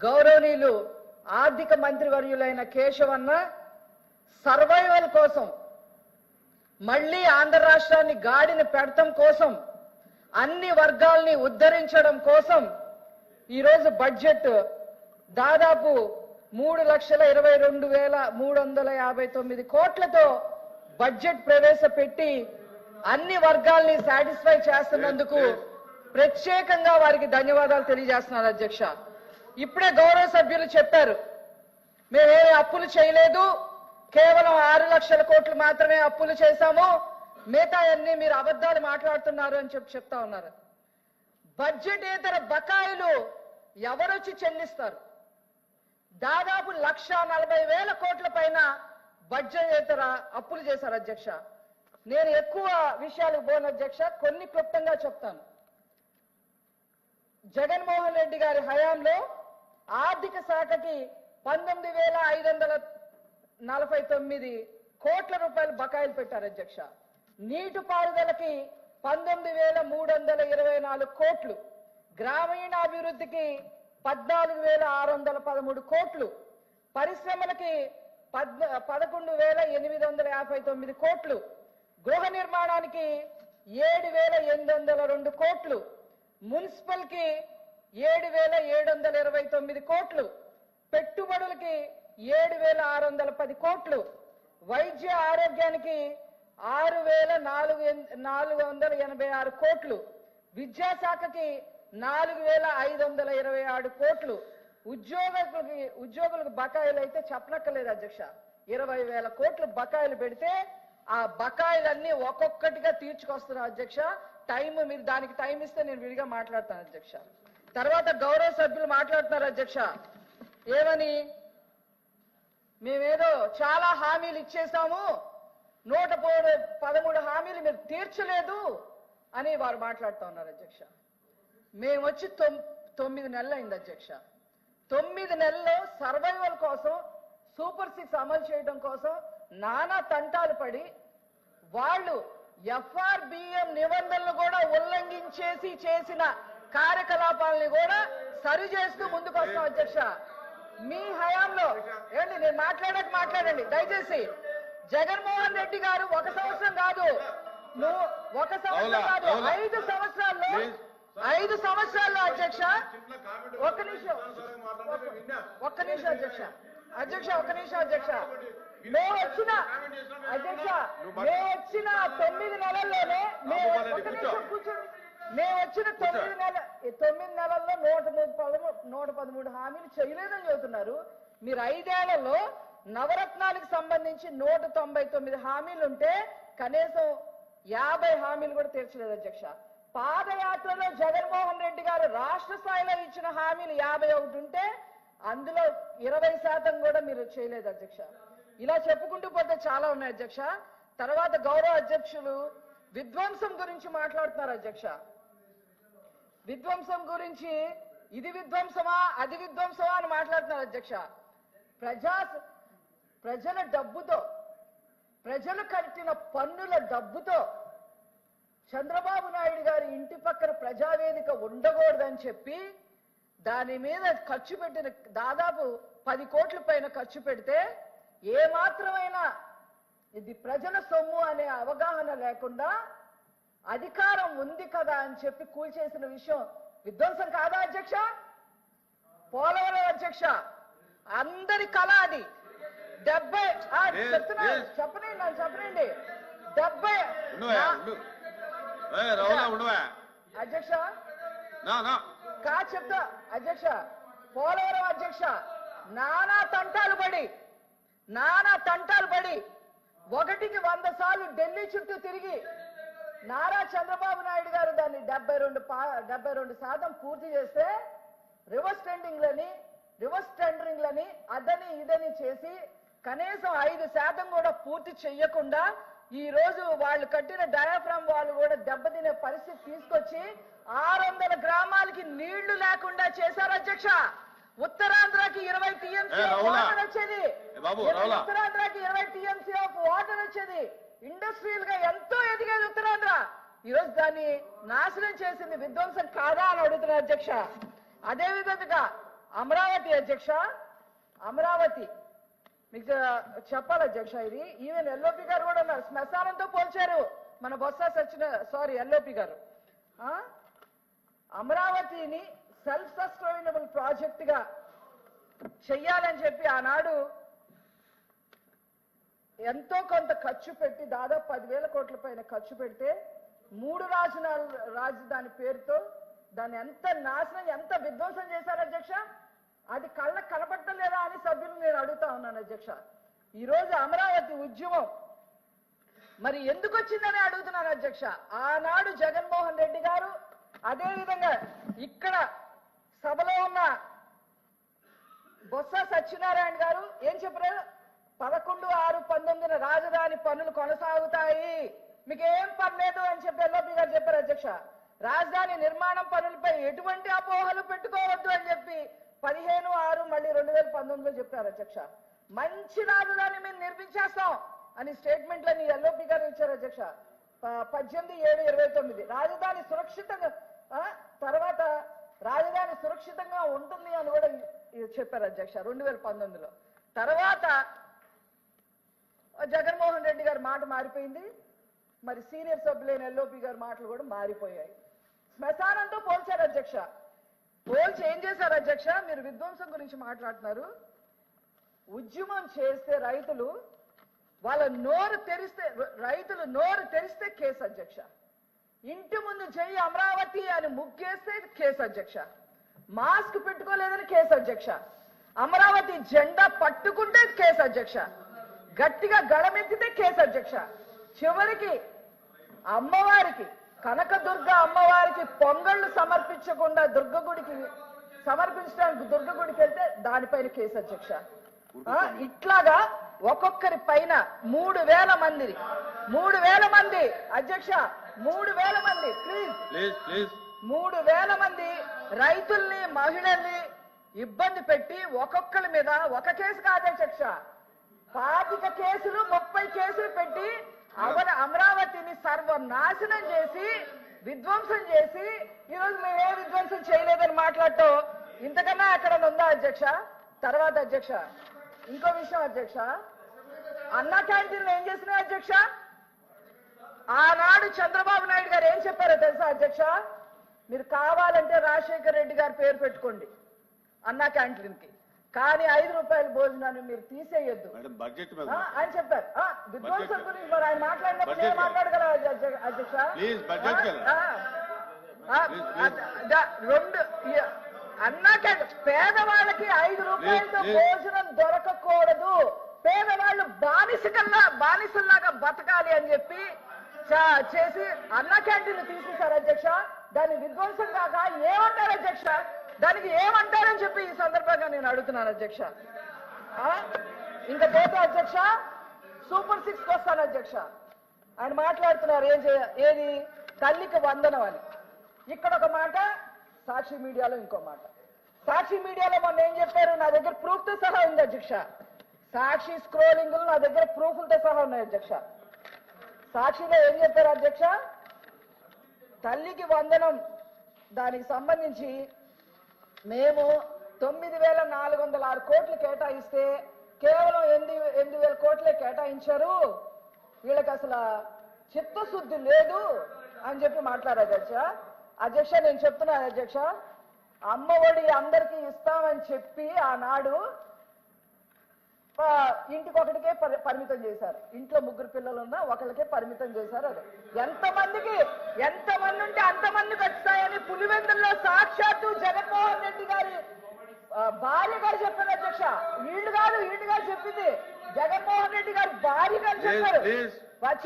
గౌరవనీయులు ఆర్థిక మంత్రివర్యులైన కేశవన్న సర్వైవల్ కోసం మళ్ళీ ఆంధ్ర రాష్ట్రాన్ని గాడిని పెడతం కోసం అన్ని వర్గాల్ని ఉద్ధరించడం కోసం ఈరోజు బడ్జెట్ దాదాపు మూడు లక్షల ఇరవై రెండు వేల మూడు వందల యాభై తొమ్మిది కోట్లతో బడ్జెట్ ప్రవేశపెట్టి అన్ని వర్గాల్ని సాటిస్ఫై చేస్తున్నందుకు ప్రత్యేకంగా వారికి ధన్యవాదాలు తెలియజేస్తున్నారు అధ్యక్ష. ఇప్పుడే గౌరవ సభ్యులు చెప్పారు. మేమేమి అప్పులు చేయలేదు. కేవలం ఆరు లక్షల కోట్లు మాత్రమే అప్పులు చేశాము. మిగతా అన్ని మీరు అబద్ధాలు మాట్లాడుతున్నారు అని చెప్పి చెప్తా ఉన్నారు. బడ్జెట్ ఏతర బకాయిలు ఎవరొచ్చి చెల్లిస్తారు? దాదాపు లక్ష నలభై వేల కోట్ల పైన బడ్జెట్ ఏతర అప్పులు చేశారు అధ్యక్ష. నేను ఎక్కువ విషయాలకు పోను అధ్యక్ష కొన్ని క్లుప్తంగా చెప్తాను. జగన్మోహన్ రెడ్డి గారి హయాంలో ఆర్థిక శాఖకి పంతొమ్మిది వేల ఐదు వందల నలభై తొమ్మిది కోట్ల రూపాయలు బకాయిలు పెట్టారు అధ్యక్ష. నీటిపారుదలకి పంతొమ్మిది వేల మూడు వందల ఇరవై నాలుగు కోట్లు. గ్రామీణాభివృద్ధికి పద్నాలుగు వేల ఆరు వందల పదమూడు కోట్లు. పరిశ్రమలకి పద్ పదకొండు వేల ఎనిమిది వందల యాభై తొమ్మిది కోట్లు. గృహ నిర్మాణానికి ఏడు వేల ఎనిమిది వందల రెండు కోట్లు. మున్సిపల్కి ఏడు వేల ఏడు వందల ఇరవై తొమ్మిది కోట్లు. పెట్టుబడులకి ఏడు వేల ఆరు వందల పది కోట్లు. వైద్య ఆరోగ్యానికి ఆరు వేల నాలుగు నాలుగు వందల ఎనభై ఆరు కోట్లు. విద్యాశాఖకి నాలుగు వేల ఐదు వందల ఇరవై ఆరు కోట్లు. ఉద్యోగులకి ఉద్యోగులకు బకాయిలు అయితే చెప్పనక్కర్లేదు అధ్యక్ష. ఇరవై వేల కోట్లు బకాయిలు పెడితే ఆ బకాయిలన్నీ ఒక్కొక్కటిగా తీర్చుకొస్తున్నారు అధ్యక్ష. టైం మీరు దానికి టైం ఇస్తే నేను విడిగా మాట్లాడతాను అధ్యక్ష. తర్వాత గౌరవ సభ్యులు మాట్లాడుతున్నారు అధ్యక్ష. ఏమని? మేమేదో చాలా హామీలు ఇచ్చేసాము. నూట పదమూడు హామీలు మీరు తీర్చలేదు అని వారు మాట్లాడుతూ ఉన్నారు అధ్యక్ష. మేము వచ్చి తొమ్మిది నెలలు అయింది అధ్యక్ష. తొమ్మిది నెలల్లో సర్వైవల్ కోసం సూపర్ సిక్స్ అమలు చేయడం కోసం నానా తంటాలు పడి వాళ్ళు ఎఫ్ఆర్బిఎం నిబంధనలు కూడా ఉల్లంఘించేసి చేసిన కార్యకలాపాలని కూడా సరి చేస్తూ ముందుకు వస్తాం అధ్యక్ష మీ హయాంలో ఏంటి నేను మాట్లాడక మాట్లాడండి దయచేసి జగన్మోహన్ రెడ్డి గారు ఒక సంవత్సరం కాదు నువ్వు ఒక సంవత్సరం కాదు. ఐదు సంవత్సరాల్లో. ఐదు సంవత్సరాల్లో అధ్యక్ష ఒక్క నిమిషం ఒక్క నిమిషం అధ్యక్ష అధ్యక్ష ఒక్క నిమిషం అధ్యక్ష మేము వచ్చిన అధ్యక్ష మేము వచ్చిన తొమ్మిది నెలల్లోనే మేము రామగోపాల్ ఒక్క నిమిషం కూర్చో. కూర్చోండి మేము వచ్చిన తొమ్మిది నెల తొమ్మిది నెలల్లో నూట మూడు పదమూడు నూట పదమూడు హామీలు చేయలేదని చెబుతున్నారు. మీరు ఐదేళ్ళలో నవరత్నాలకు సంబంధించి నూట తొంభై తొమ్మిది హామీలు ఉంటే కనీసం యాభై హామీలు కూడా తీర్చలేదు అధ్యక్ష. పాదయాత్రలో జగన్మోహన్ రెడ్డి గారు రాష్ట్ర స్థాయిలో ఇచ్చిన హామీలు యాభై ఒకటి ఉంటే అందులో ఇరవై శాతం కూడా మీరు చేయలేదు అధ్యక్ష. ఇలా చెప్పుకుంటూ పోతే చాలా ఉన్నాయి అధ్యక్ష. తర్వాత గౌరవ అధ్యక్షులు విధ్వంసం గురించి మాట్లాడుతున్నారు అధ్యక్ష. విధ్వంసం గురించి ఇది విధ్వంసమా అది విధ్వంసమా అని మాట్లాడుతున్నారు అధ్యక్ష. ప్రజా ప్రజల డబ్బుతో ప్రజలు కట్టిన పన్నుల డబ్బుతో చంద్రబాబు నాయుడు గారి ఇంటి పక్కన ప్రజావేదిక ఉండకూడదని చెప్పి దాని మీద ఖర్చు పెట్టిన దాదాపు పది కోట్ల పైన ఖర్చు పెడితే ఏమాత్రమైనా ఇది ప్రజల సొమ్ము అనే అవగాహన లేకుండా అధికారం ఉంది కదా అని చెప్పి కూల్చేసిన విషయం విధ్వంసం కాదా అధ్యక్ష? పోలవరం అధ్యక్ష అందరి కళ అది. డెబ్బై చెప్తున్నా. చెప్పనండి నాకు చెప్పనండి డెబ్బై అధ్యక్ష కా చెప్తా అధ్యక్ష. పోలవరం అధ్యక్ష నానా తంటాలు పడి నానా తంటాలు పడి ఒకటికి వంద సార్లు ఢిల్లీ చుట్టూ తిరిగి నారా చంద్రబాబు నాయుడు గారు దాన్ని డెబ్బై రెండు డెబ్బై రెండు శాతం పూర్తి చేస్తే రివర్స్ టెండరింగ్లని రివర్స్ టెండరింగ్లని అదని ఇదని చేసి కనీసం ఐదు శాతం కూడా పూర్తి చెయ్యకుండా ఈ రోజు వాళ్ళు కట్టిన డయాఫ్రామ్ వాళ్ళు కూడా దెబ్బతినే పరిస్థితి తీసుకొచ్చి ఆరు వందల గ్రామాలకి నీళ్ళు లేకుండా చేశారు అధ్యక్ష ఉత్తరాంధ్రకి ఇరవై టీఎంసీ. వాటర్ వచ్చేది. ఉత్తరాంధ్రకి ఇరవై టీఎంసీ ఆఫ్ వాటర్ వచ్చేది ఇండస్ట్రియల్గా ఎంతో ఎదిగేది ఉత్తరాంధ్ర. ఈరోజు దాన్ని నాశనం చేసింది విధ్వంసం కాదా అని అడుగుతున్నారు అధ్యక్ష. అదే విధంగా అమరావతి అధ్యక్ష అమరావతి మీకు చెప్పాలి అధ్యక్ష ఇది. ఈవెన్ ఎల్ఓపి గారు కూడా ఉన్నారు. శ్మశానంతో పోల్చారు మన బొత్స సచిన సారీ ఎల్ఓపి గారు. ఆ? అమరావతిని సెల్ఫ్ సస్టైనబుల్ ప్రాజెక్ట్గా చెయ్యాలని చెప్పి ఆనాడు ఎంతో కొంత ఖర్చు పెట్టి దాదాపు పదివేల కోట్ల పైన ఖర్చు పెడితే మూడు రాజధాని రాజధాని పేరుతో దాన్ని ఎంత నాశనం ఎంత విధ్వంసం చేశారు అధ్యక్ష? అది కళ్ళ కనపడటం లేదా అని సభ్యులు నేను అడుగుతా ఉన్నాను అధ్యక్ష. ఈ రోజు అమరావతి ఉద్యమం మరి ఎందుకు వచ్చిందని అడుగుతున్నాను అధ్యక్ష? ఆనాడు జగన్మోహన్ రెడ్డి గారు అదేవిధంగా ఇక్కడ సభలో ఉన్న బొత్స సత్యనారాయణ గారు ఏం చెప్పారు? పదకొండు ఆరు పంతొమ్మిదిన రాజధాని పనులు కొనసాగుతాయి. మీకేం పర్లేదు అని చెప్పి ఎల్ఓపి గారు చెప్పారు అధ్యక్ష. రాజధాని నిర్మాణం పనులపై ఎటువంటి అపోహలు పెట్టుకోవద్దు అని చెప్పి పదిహేను ఆరు మళ్ళీ రెండు వేల పంతొమ్మిదిలో చెప్పారు అధ్యక్ష. మంచి రాజధాని మేము నిర్మించేస్తాం అని స్టేట్మెంట్లని ఎల్ఓపి గారు ఇచ్చారు అధ్యక్ష. పద్దెనిమిది ఏడు ఇరవై తొమ్మిది. రాజధాని సురక్షితంగా తర్వాత రాజధాని సురక్షితంగా ఉంటుంది అని కూడా చెప్పారు అధ్యక్ష రెండు వేల పంతొమ్మిదిలో. తర్వాత జగన్మోహన్ రెడ్డి గారి మాట మారిపోయింది. మరి సీనియర్ సభ్యులైన ఎల్ఓపి గారి మాటలు కూడా మారిపోయాయి. శ్మశానంతో పోల్చారు అధ్యక్ష. పోల్చి ఏం చేశారు అధ్యక్ష? మీరు విధ్వంసం గురించి మాట్లాడుతున్నారు. ఉద్యమం చేస్తే రైతులు వాళ్ళ నోరు తెరిస్తే రైతులు నోరు తెరిస్తే కేసు అధ్యక్ష. ఇంటి ముందు చెయ్యి అమరావతి అని ముగ్గేస్తే కేసు అధ్యక్ష. మాస్క్ పెట్టుకోలేదని కేసు అధ్యక్ష. అమరావతి జెండా పట్టుకుంటే కేసు అధ్యక్ష. గట్టిగా గళమెత్తితే కేసు అధ్యక్ష. చివరికి అమ్మవారికి కనకదుర్గ అమ్మవారికి పొంగళ్ళు సమర్పించకుండా దుర్గ గుడికి సమర్పించడానికి దుర్గ గుడికి వెళ్తే దానిపైన కేసు అధ్యక్ష. ఇట్లాగా ఒక్కొక్కరి పైన మూడు వేల మందిని మూడు వేల మంది అధ్యక్ష మూడు వేల మంది ప్లీజ్. మూడు వేల మంది రైతుల్ని మహిళల్ని ఇబ్బంది పెట్టి ఒక్కొక్కరి మీద ఒక కేసు కాదు అధ్యక్ష. పాతిక కేసులు ముప్పై కేసులు పెట్టి అవన అమరావతిని సర్వనాశనం చేసి విధ్వంసం చేసి ఈరోజు మేము ఏ విధ్వంసం చేయలేదని మాట్లాడటం ఇంతకన్నా ఎక్కడ ఉందా అధ్యక్ష? తర్వాత అధ్యక్ష ఇంకో విషయం అధ్యక్ష. అన్నా క్యాంటీన్లు ఏం చేసినాయి అధ్యక్ష? ఆనాడు చంద్రబాబు నాయుడు గారు ఏం చెప్పారో తెలుసా అధ్యక్ష? మీరు కావాలంటే రాజశేఖర్ రెడ్డి గారి పేరు పెట్టుకోండి అన్నా క్యాంటీన్కి. కానీ ఐదు రూపాయల భోజనాన్ని మీరు తీసేయొద్దు. ఆయన చెప్పారు. విధ్వంసం గురించి మరి ఆయన మాట్లాడినప్పుడు నేను మాట్లాడగల అధ్యక్ష- రెండు అన్నాక పేదవాళ్ళకి ఐదు రూపాయలతో. భోజనం దొరకకూడదు. పేదవాళ్ళు బానిసకల్లా బానిసల్లాగా బతకాలి అని చెప్పి చేసి అన్న క్యాంటీన్ తీసేశారు అధ్యక్ష. దాన్ని విధ్వంసం కాక ఏమంటారు అధ్యక్ష? దానికి ఏమంటారని చెప్పి ఈ సందర్భంగా నేను అడుగుతున్నాను అధ్యక్ష. ఆ? ఇంకా పోతే అధ్యక్ష? సూపర్ సిక్స్ వస్తాను అధ్యక్ష. ఆయన మాట్లాడుతున్నారు ఏం చేయ ఏది? తల్లికి వందనం అని. ఇక్కడ ఒక మాట సాక్షి మీడియాలో ఇంకో మాట. సాక్షి మీడియాలో మొన్న ఏం చెప్పారు? నా దగ్గర ప్రూఫ్తో సహా ఉంది అధ్యక్ష. సాక్షి స్క్రోలింగ్ నా దగ్గర ప్రూఫ్లతో సహా ఉన్నాయి అధ్యక్ష. సాక్షిలో ఏం చెప్పారు అధ్యక్ష? తల్లికి వందనం దానికి సంబంధించి మేము తొమ్మిది వేల నాలుగు వందల ఆరు కోట్లు కేటాయిస్తే కేవలం ఎనిమిది ఎనిమిది వేల కోట్లే కేటాయించారు. వీళ్ళకి అసలు చిత్తశుద్ధి లేదు అని చెప్పి మాట్లాడారు అధ్యక్ష. అధ్యక్ష నేను చెప్తున్నాను అధ్యక్ష అమ్మ ఒడి అందరికీ ఇస్తామని చెప్పి ఆనాడు ఇంటికి ఒకటికే పరి- పరిమితం చేశారు. ఇంట్లో ముగ్గురు పిల్లలు ఉన్నా ఒకరికే పరిమితం చేశారు అది. ఎంతమందికి ఎంతమంది ఉంటే అంతమందికి వస్తాయని పులివెందుల్లో సాక్షాత్తు జగన్మోహన్ రెడ్డి గారి భార్య గారు చెప్పారు అధ్యక్ష. వీళ్ళు కాదు వీళ్ళు గారు చెప్పింది. జగన్మోహన్ రెడ్డి గారు భార్య గారు చెప్పారు.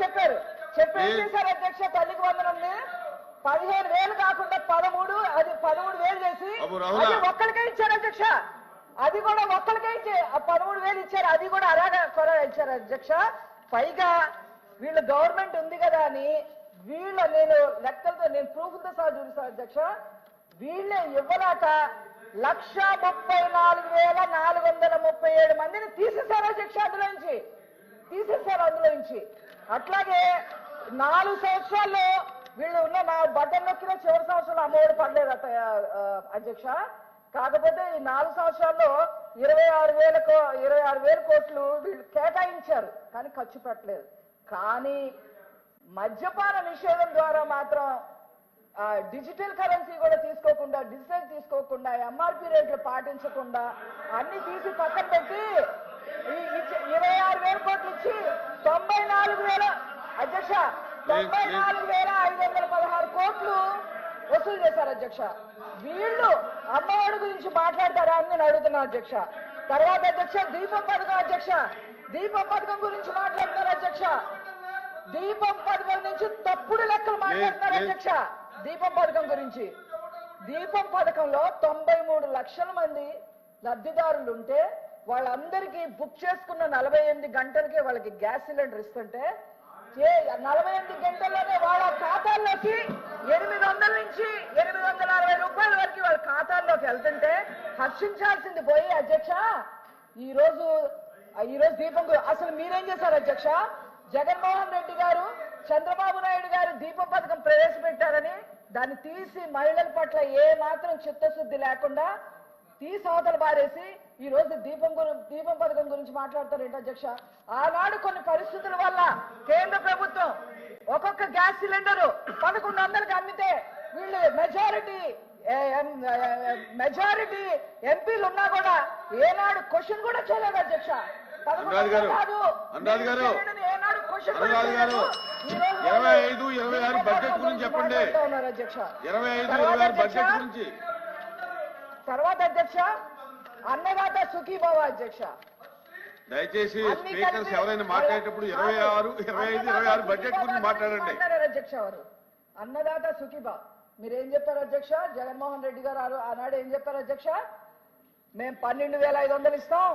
చెప్పారు. చెప్పి. చేశారు అధ్యక్ష? తల్లికి వందనంది పదిహేను వేలు కాకుండా పదమూడు అది పదమూడు వేలు చేసి ఒక్కరికే ఇచ్చారు అధ్యక్ష. అది కూడా ఒక్కరికే ఆ పదమూడు వేలు ఇచ్చారు అది కూడా అలాగే కొర ఇచ్చారు అధ్యక్ష. పైగా వీళ్ళు గవర్నమెంట్ ఉంది కదా అని వీళ్ళ నేను లెక్కలతో నేను ప్రూఫ్తో సహా చూపిస్తాను అధ్యక్ష. వీళ్ళే ఇవ్వలేక లక్ష ముప్పై నాలుగు వేల నాలుగు వందల ముప్పై ఏడు మందిని తీసేశారు అధ్యక్ష అందులోంచి తీసేశారు అందులోంచి అట్లాగే నాలుగు సంవత్సరాల్లో వీళ్ళు ఉన్న నా బట్టలు నొక్కిన చివరి సంవత్సరంలో అమ్మఒడి పడలేదు అధ్యక్ష. కాకపోతే ఈ నాలుగు సంవత్సరాల్లో ఇరవై ఆరు వేల కో- ఇరవై ఆరు వేల కోట్లు వీళ్ళు కేటాయించారు కానీ ఖర్చు పెట్టలేదు. కానీ మద్యపాన నిషేధం ద్వారా మాత్రం ఆ, డిజిటల్ కరెన్సీ కూడా తీసుకోకుండా డిజిటల్ తీసుకోకుండా ఎంఆర్పి రేట్లు పాటించకుండా అన్ని తీసి పక్కన పెట్టి ఇరవై ఆరు వేల కోట్లు ఇచ్చి తొంభై నాలుగు వేల అధ్యక్ష తొంభై నాలుగు వేల ఐదు వందల పదహారు కోట్లు వసూలు చేశారు అధ్యక్ష. వీళ్ళు అమ్మఒడి గురించి మాట్లాడతారా అని నేను అడుగుతున్నా అధ్యక్ష. తర్వాత అధ్యక్ష దీపం పథకం అధ్యక్ష. దీపం పథకం గురించి మాట్లాడతారు అధ్యక్ష? దీపం పథకం నుంచి తప్పుడు లెక్కలు మాట్లాడుతున్నారు. అధ్యక్ష? దీపం పథకం గురించి. దీపం పథకంలో తొంభై మూడు లక్షల మంది లబ్ధిదారులు ఉంటే వాళ్ళందరికీ బుక్ చేసుకున్న నలభై ఎనిమిది గంటలకే వాళ్ళకి గ్యాస్ సిలిండర్ ఇస్తుంటే నలభై ఎనిమిది గంటల్లోనే వాళ్ళ ఖాతాల్లోకి ఎనిమిది వందల నుంచి ఎనిమిది వందల అరవై రూపాయల వరకు వాళ్ళ ఖాతాల్లోకి వెళ్తుంటే హర్షించాల్సింది పోయి అధ్యక్ష ఈ రోజు ఈ రోజు దీపం అసలు మీరేం చేశారు అధ్యక్ష? జగన్మోహన్ రెడ్డి గారు చంద్రబాబు నాయుడు గారు దీపం పథకం ప్రవేశపెట్టారని దాన్ని తీసి మహిళల పట్ల ఏ మాత్రం చిత్తశుద్ధి లేకుండా తీసి అవతల బారేసి ఈ రోజు దీపం దీపం పథకం గురించి మాట్లాడతారు ఏంటి అధ్యక్ష? ఆనాడు కొన్ని పరిస్థితుల వల్ల కేంద్ర ప్రభుత్వం ఒక్కొక్క గ్యాస్ సిలిండర్ పదకొండు వందలకి అమ్మితే వీళ్ళు మెజారిటీ మెజారిటీ ఎంపీలు ఉన్నా కూడా ఏనాడు క్వశ్చన్ కూడా చేయలేదు అధ్యక్ష. ఇరవై ఐదు, ఇరవై ఆరు బడ్జెట్ గురించి చెప్పండి. ఇరవై ఐదు ఇరవై ఆరు బడ్జెట్ గురించి. తర్వాత అధ్యక్ష అన్నదాత సుఖీభావ అధ్యక్ష. దయచేసి స్పీకర్స్ ఎవరైనా మాట్లాడేటప్పుడు ఇరవై ఆరు ఇరవై ఐదు ఇరవై ఆరు బడ్జెట్ గురించి మాట్లాడండి. అధ్యక్ష వారు. అన్నదాత సుఖీభా మీరేం చెప్పారు అధ్యక్ష? జగన్మోహన్ రెడ్డి గారు ఆనాడు ఏం చెప్పారు అధ్యక్ష? మేము పన్నెండు వేల ఐదు వందలు ఇస్తాం.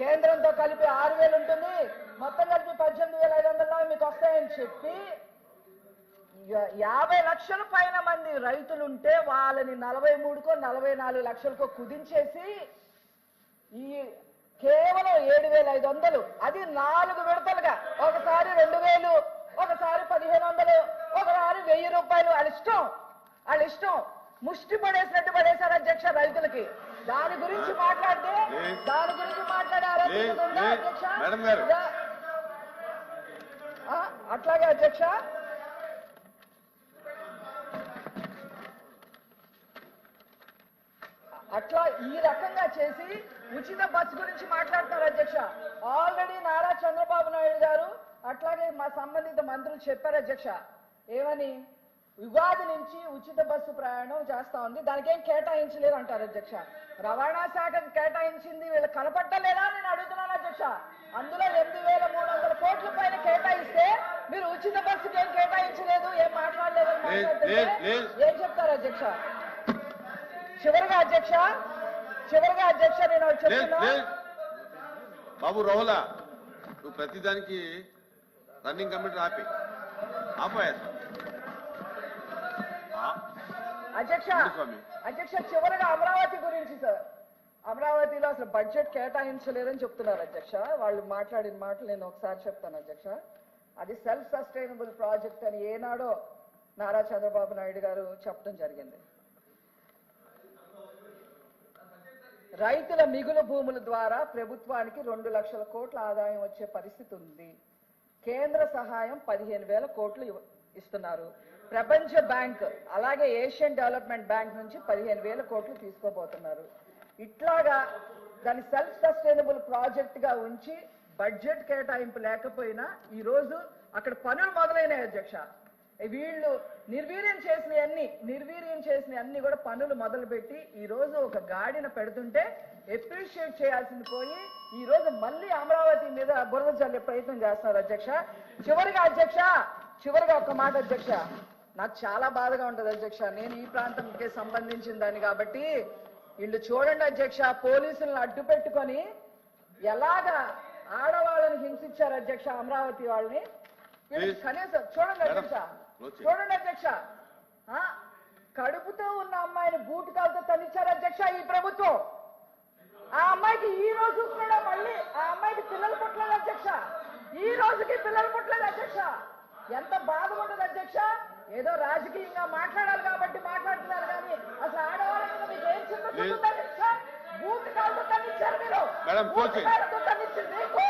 కేంద్రంతో కలిపి ఆరు వేలు ఉంటుంది. మొత్తం కలిపి పద్దెనిమిది వేల ఐదు వందలు మీకు వస్తాయని చెప్పి యాభై లక్షల పైన మంది రైతులు ఉంటే వాళ్ళని నలభై మూడుకో నలభై నాలుగు లక్షలకో కుదించేసి ఈ కేవలం ఏడు వేల ఐదు వందలు అది నాలుగు విడతలుగా. ఒకసారి రెండు వేలు ఒకసారి పదిహేను వందలు ఒకసారి వెయ్యి రూపాయలు. వాళ్ళ ఇష్టం. వాళ్ళ ఇష్టం. ముష్టి పడేసినట్టు పడేశారు అధ్యక్ష రైతులకి. దాని గురించి మాట్లాడితే. దాని గురించి మాట్లాడే. అధ్యక్ష? అట్లాగే అధ్యక్ష. అట్లా ఈ రకంగా చేసి ఉచిత బస్సు గురించి మాట్లాడతారు అధ్యక్ష. ఆల్రెడీ నారా చంద్రబాబు నాయుడు గారు అట్లాగే మా సంబంధిత మంత్రులు చెప్పారు అధ్యక్ష. ఏమని? ఉగాది నుంచి ఉచిత బస్సు ప్రయాణం చేస్తా ఉంది. దానికి ఏం కేటాయించలేదు అంటారు అధ్యక్ష. రవాణా శాఖకు కేటాయించింది వీళ్ళు కనపట్టలేదా నేను అడుగుతున్నాను అధ్యక్ష. అందులో ఎనిమిది వేల మూడు వందల కోట్ల పైన కేటాయిస్తే మీరు ఉచిత బస్సుకి ఏం కేటాయించలేదు ఏం మాట్లాడలేదు. ఏం చెప్తారు అధ్యక్ష? చివరిగా అధ్యక్ష చివరిగా అధ్యక్ష నేను చెప్తున్నా. బాబు రోహులా నువ్వు ప్రతిదానికి రన్నింగ్ కమిటీ ఆపి ఆపాయా అధ్యక్ష. అధ్యక్ష చివరిగా అమరావతి గురించి సార్ అమరావతిలో అసలు బడ్జెట్ కేటాయించలేదని చెప్తున్నారు అధ్యక్ష. వాళ్ళు మాట్లాడిన మాటలు నేను ఒకసారి చెప్తాను అధ్యక్ష. అది సెల్ఫ్ సస్టైనబుల్ ప్రాజెక్ట్ అని ఏనాడో నారా చంద్రబాబు నాయుడు గారు చెప్పడం జరిగింది. రైతుల మిగులు భూముల ద్వారా ప్రభుత్వానికి రెండు లక్షల కోట్ల ఆదాయం వచ్చే పరిస్థితి ఉంది. కేంద్ర సహాయం పదిహేను వేల కోట్లు ఇస్తున్నారు. ప్రపంచ బ్యాంక్ అలాగే ఏషియన్ డెవలప్మెంట్ బ్యాంక్ నుంచి పదిహేను వేల కోట్లు తీసుకోబోతున్నారు. ఇట్లాగా దాని సెల్ఫ్ సస్టైనబుల్ ప్రాజెక్ట్గా ఉంచి బడ్జెట్ కేటాయింపు లేకపోయినా ఈరోజు అక్కడ పనులు మొదలైనాయి అధ్యక్ష. వీళ్ళు నిర్వీర్యం చేసిన అన్ని నిర్వీర్యం చేసిన అన్ని కూడా పనులు మొదలుపెట్టి ఈ రోజు ఒక గాడిన పెడుతుంటే ఎప్రిషియేట్ చేయాల్సింది పోయి ఈ రోజు మళ్ళీ అమరావతి మీద బురద చల్లే ప్రయత్నం చేస్తున్నారు అధ్యక్ష చివరిగా అధ్యక్ష చివరిగా ఒక మాట అధ్యక్ష నాకు చాలా బాధగా ఉంటది అధ్యక్ష నేను ఈ ప్రాంతంకి సంబంధించిన దాన్ని కాబట్టి వీళ్ళు చూడండి అధ్యక్ష పోలీసులను అడ్డు పెట్టుకొని ఎలాగా ఆడవాళ్ళని హింసించారు అధ్యక్ష అమరావతి వాళ్ళని. కనీసం చూడండి అధ్యక్ష. చూడండి అధ్యక్ష. ఆ, కడుపుతో ఉన్న అమ్మాయిని బూటు కాలుతో తల్లించారు అధ్యక్ష ఈ ప్రభుత్వం. ఆ అమ్మాయికి ఈ రోజు కూడా మళ్ళీ ఆ అమ్మాయికి పిల్లలు పుట్టలేదు అధ్యక్ష. ఈ రోజుకి పిల్లలు పుట్టలేదు అధ్యక్ష. ఎంత బాధ ఉంటుంది అధ్యక్ష. ఏదో రాజకీయంగా మాట్లాడాలి కాబట్టి మాట్లాడుతున్నారు కానీ అసలు ఆడవాళ్ళ మీద మీకు ఏం పూర్తి కోచ్. కాలంతో తగ్గించి నీకు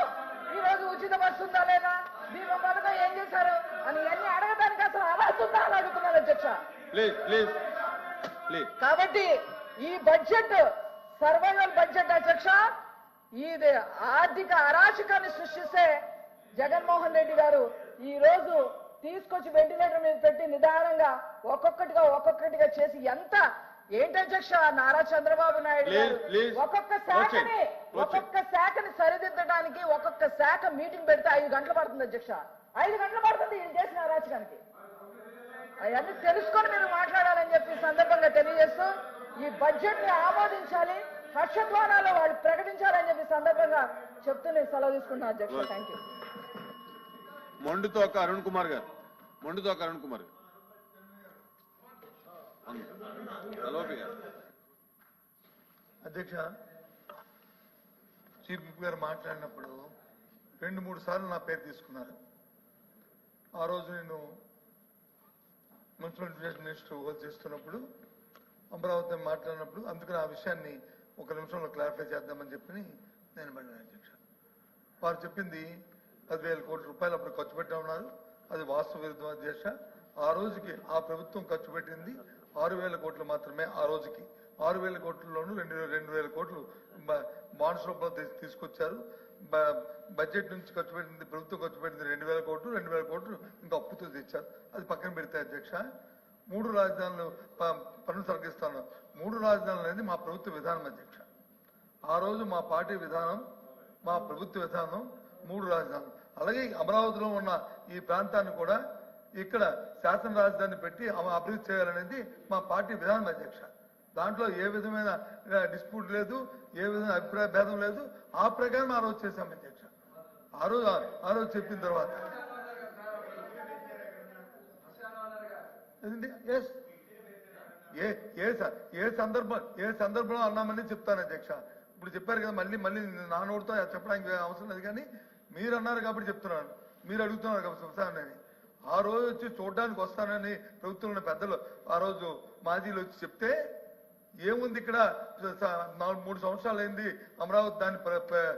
ఈ రోజు ఉచిత బస్సు ఉందా లేదా దీని పథకం ఏం చేశారు అని ఇవన్నీ అడగడానికి అసలు అర్హత ఉందా అని అడుగుతున్నారు అధ్యక్ష. ప్లీజ్ ప్లీజ్ ప్లీజ్ కాబట్టి ఈ బడ్జెట్ సర్వైవల్ బడ్జెట్ అధ్యక్ష ఇది ఆర్థిక అరాచకాన్ని సృష్టిస్తే జగన్మోహన్ రెడ్డి గారు ఈ రోజు తీసుకొచ్చి వెంటిలేటర్ మీద పెట్టి నిదానంగా ఒక్కొక్కటిగా ఒక్కొక్కటిగా చేసి ఎంత ఏంటి అధ్యక్ష నారా చంద్రబాబు నాయుడు గారు. ఒక్కొక్క శాఖని. ఒక్కొక్క శాఖని సరిదిద్దడానికి ఒక్కొక్క శాఖ మీటింగ్ పెడితే ఐదు గంటలు పడుతుంది అధ్యక్ష. ఐదు గంటలు పడుతుంది ఈయన చేసిన అరాచకానికి. అవన్నీ తెలుసుకొని మీరు మాట్లాడాలని చెప్పి ఈ సందర్భంగా తెలియజేస్తూ ఈ బడ్జెట్ని ఆమోదించాలి హర్షధ్వానాలు వాళ్ళు ప్రకటించాలని చెప్పి సందర్భంగా చెప్తూ నేను సెలవు తీసుకుంటున్నాను అధ్యక్ష. థ్యాంక్ యూ మొండుతోక అరుణ్ కుమార్ గారు. మొండుతోక అరుణ్ కుమార్ గారు. అలోపి గారు. అధ్యక్ష చీఫ్ విప్ గారు మాట్లాడినప్పుడు రెండు మూడు సార్లు నా పేరు తీసుకున్నారు. ఆ రోజు నేను మున్సిపల్ ఎడ్యుకేషన్ మినిస్టర్ హోల్డ్ చేస్తున్నప్పుడు అమరావతి మాట్లాడినప్పుడు అందుకని ఆ విషయాన్ని ఒక నిమిషంలో క్లారిఫై చేద్దామని చెప్పి నేను పడినాను అధ్యక్ష వారు చెప్పింది పదివేల కోట్ల రూపాయలు అప్పుడు ఖర్చు పెట్టామన్నారు అది వాస్తవ విరుద్ధం అధ్యక్ష. ఆ రోజుకి ఆ ప్రభుత్వం ఖర్చు పెట్టింది ఆరు వేల కోట్లు మాత్రమే ఆ రోజుకి. ఆరు వేల కోట్లలోనూ రెండు రెండు వేల కోట్లు బాండ్స్ రూపంలో తీసుకొచ్చారు. బడ్జెట్ నుంచి ఖర్చు పెట్టింది ప్రభుత్వం ఖర్చు పెట్టింది రెండు వేల కోట్లు రెండు వేల కోట్లు ఇంకా అప్పుతో తెచ్చారు అది పక్కన పెడితే అధ్యక్ష మూడు రాజధానులు ప- తగ్గిస్తాను మూడు రాజధానులు అనేది మా ప్రభుత్వ విధానం అధ్యక్ష. ఆ రోజు మా పార్టీ విధానం మా ప్రభుత్వ విధానం మూడు రాజధానులు. అలాగే అమరావతిలో ఉన్న ఈ ప్రాంతాన్ని కూడా ఇక్కడ శాసన రాజధాని పెట్టి అభివృద్ధి చేయాలనేది మా పార్టీ విధానం అధ్యక్ష. దాంట్లో ఏ విధమైన డిస్ప్యూట్ లేదు ఏ విధమైన అభిప్రాయ భేదం లేదు. ఆ ప్రకారం ఆ రోజు చేశాం అధ్యక్ష. ఆ రోజు ఆ రోజు చెప్పిన తర్వాత. ఎస్ ఏ ఏ స- ఏ సందర్భం ఏ సందర్భంలో అన్నామని చెప్తాను అధ్యక్ష. ఇప్పుడు చెప్పారు కదా మళ్ళీ మళ్ళీ నా నోటితో చెప్పడానికి అవసరం లేదు కానీ మీరు అన్నారు కాబట్టి చెప్తున్నాను. మీరు అడుగుతున్నారు కాబట్టి వస్తానని ఆ రోజు వచ్చి చూడడానికి వస్తానని ప్రభుత్వంలో ఉన్న పెద్దలు ఆ రోజు మాజీలు వచ్చి చెప్తే ఏముంది ఇక్కడ? మూడు సంవత్సరాలు అయింది అమరావతి దాన్ని ప్ర- ప్ర-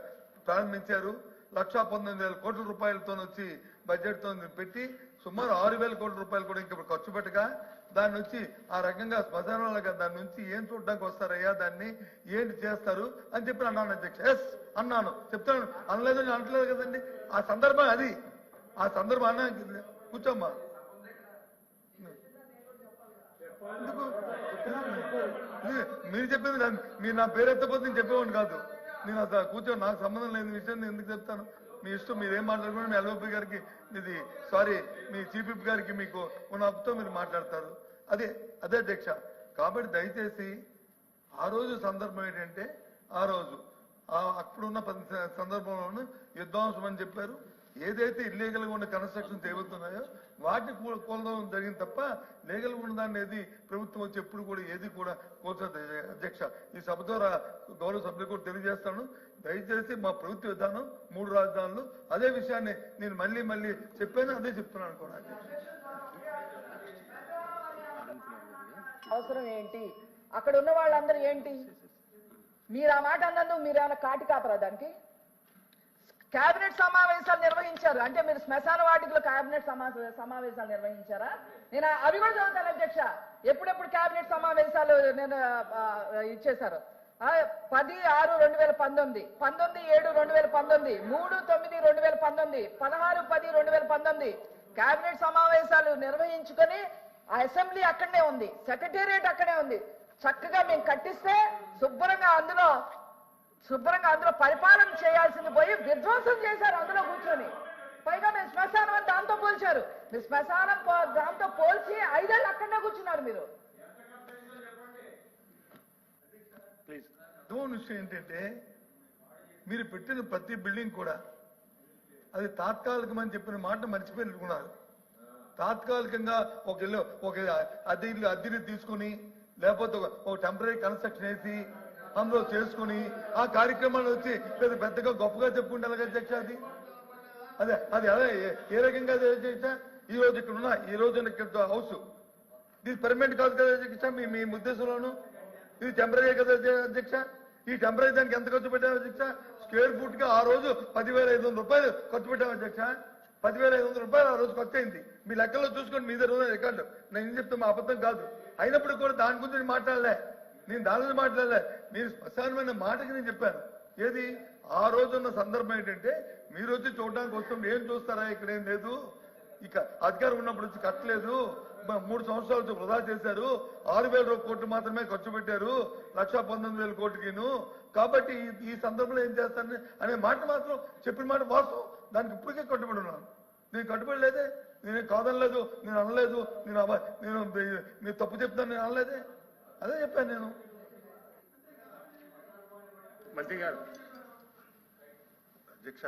ప్రారంభించారు. లక్షా పంతొమ్మిది వేల కోట్ల రూపాయలతో వచ్చి బడ్జెట్తో పెట్టి సుమారు ఆరు వేల కోట్ల రూపాయలు కూడా ఇంకా ఖర్చు పెట్టగా దాని నుంచి ఆ రకంగా శ్మశానాలుగా దాని నుంచి ఏం చూడడానికి వస్తారయ్యా దాన్ని ఏంటి చేస్తారు అని చెప్పి అన్నాను అధ్యక్ష. ఎస్ అన్నాను. చెప్తాను. అనలేదు నేను అనట్లేదు కదండి. ఆ సందర్భం అది. ఆ సందర్భం అన్నా కూర్చోమ్మా. ఎందుకు? మీరు- చెప్పింది మీరు నా పేరు ఎత్తపోతే నేను చెప్పేవాడిని కాదు. నేను అసలు కూర్చొని నాకు సంబంధం లేని విషయం నేను ఎందుకు చెప్తాను? మీ ఇష్టం మీరేం మాట్లాడుకుంటే మీ ఎల్ఓపి గారికి ఇది సారీ మీ చీఫ్ గారికి మీకు ఉన్న అప్పుతో మీరు మాట్లాడతారు. అదే అదే అధ్యక్ష. కాబట్టి దయచేసి ఆ రోజు సందర్భం ఏంటంటే ఆ రోజు అప్పుడున్న సందర్భంలోనూ యుద్ధాంశం అని చెప్పారు. ఏదైతే ఇల్లీగల్గా ఉన్న కన్స్ట్రక్షన్స్ ఏవైతున్నాయో వాటిని కోల్దాం జరిగింది తప్ప లీగల్ ఉన్న ఏది ప్రభుత్వం వచ్చి ఎప్పుడు కూడా ఏది కూడా కూర్చోదు అధ్యక్ష ఈ సభ ద్వారా గౌరవ సభ్యులు కూడా తెలియజేస్తాను. దయచేసి మా ప్రభుత్వ విధానం మూడు రాజధానులు అదే విషయాన్ని నేను మళ్ళీ మళ్ళీ చెప్పాను అదే చెప్తున్నాను కూడా. అవసరం ఏంటి? అక్కడ ఉన్న వాళ్ళందరూ ఏంటి? మీరు ఆ మాట అన్నందుకు మీరు ఏమైనా కాటి కాపరా దానికి? కేబినెట్ సమావేశాలు నిర్వహించారు. అంటే మీరు శ్మశాన వాటికలో కేబినెట్ సమా- సమావేశాలు నిర్వహించారా? నేను అవి కూడా చదువుతాను అధ్యక్ష. ఎప్పుడెప్పుడు కేబినెట్ సమావేశాలు నేను ఇచ్చేశారు? పది ఆరు రెండు వేల పంతొమ్మిది. పంతొమ్మిది ఏడు రెండు వేల పంతొమ్మిది. మూడు తొమ్మిది రెండు వేల పంతొమ్మిది. పదహారు పది రెండు వేల పంతొమ్మిది. కేబినెట్ సమావేశాలు నిర్వహించుకొని ఆ అసెంబ్లీ అక్కడనే ఉంది. సెక్రటేరియట్ అక్కడే ఉంది. చక్కగా మేము కట్టిస్తే శుభ్రంగా అందులో శుభ్రంగా అందులో పరిపాలన చేయాల్సింది పోయి విధ్వంసం చేశారు అందులో కూర్చొని. పైగా మీరు శ్మశానం అని దాంతో పోల్చారు. మీరు శ్మశానం దాంతో పోల్చి ఐదేళ్ళు అక్కడనే కూర్చున్నారు మీరు. ప్లీజ్. విషయం ఏంటంటే మీరు పెట్టిన ప్రతి బిల్డింగ్ కూడా అది తాత్కాలికమని చెప్పిన మాట మర్చిపోయినట్టుకున్నారు తాత్కాలికంగా ఒక ఇల్లు ఒక అద్దె ఇల్లు అద్దెని తీసుకుని లేకపోతే ఒక- ఒక టెంపరీ కన్స్ట్రక్షన్ వేసి అందులో చేసుకుని ఆ కార్యక్రమాలు వచ్చి పెద్ద పెద్దగా గొప్పగా చెప్పుకుంటే ఎలాగ అధ్యక్ష అది. అదే అది అదే ఏ- రకంగా అధ్యక్ష? ఈ రోజు ఇక్కడ ఉన్న ఈ రోజు ఇక్కడ హౌస్. ఇది పర్మనెంట్ కాదు కదా అధ్యక్ష మీ మీ ఉద్దేశంలోను ఇది టెంపరీ కదా అధ్యక్ష? ఈ టెంపరీ దానికి ఎంత ఖర్చు పెట్టారు అధ్యక్ష? స్క్వేర్ ఫుట్గా ఆ రోజు పదివేల ఐదు వందల రూపాయలు ఖర్చు పెట్టాం అధ్యక్ష. పదివేల ఐదు వందల రూపాయలు ఆ రోజు ఖర్చు అయింది. మీ లెక్కలో చూసుకోండి మీ దగ్గర రికార్డు నేను ఏం చెప్తాను మా అబద్ధం కాదు. అయినప్పుడు కూడా దాని గురించి మాట్లాడలే. నేను దానిని మాట్లాడలే. మీరు శ్మశానమైన మాటకి నేను చెప్పాను. ఏది? ఆ రోజున్న సందర్భం ఏంటంటే మీరు వచ్చి చూడడానికి వస్తాం ఏం చూస్తారా? ఇక్కడ ఏం లేదు. ఇక అధికారం ఉన్నప్పుడు వచ్చి కట్టలేదు. మూడు సంవత్సరాలు వృధా చేశారు. ఆరు వేల కోట్లు మాత్రమే ఖర్చు పెట్టారు. లక్ష పంతొమ్మిది వేల కోట్లకిను. కాబట్టి ఈ- సందర్భంలో ఏం చేస్తాను అనే మాట మాత్రం చెప్పిన మాట వాస్తవం. దానికి ఇప్పటికే కట్టుబడి ఉన్నాను. నేను కట్టుబడి లేదే. నేను కాదనలేదు. నేను అనలేదు. నేను నేను మీరు తప్పు చెప్తాను నేను అనలేదే. అదే చెప్పాను నేను. మంత్రి గారు అధ్యక్ష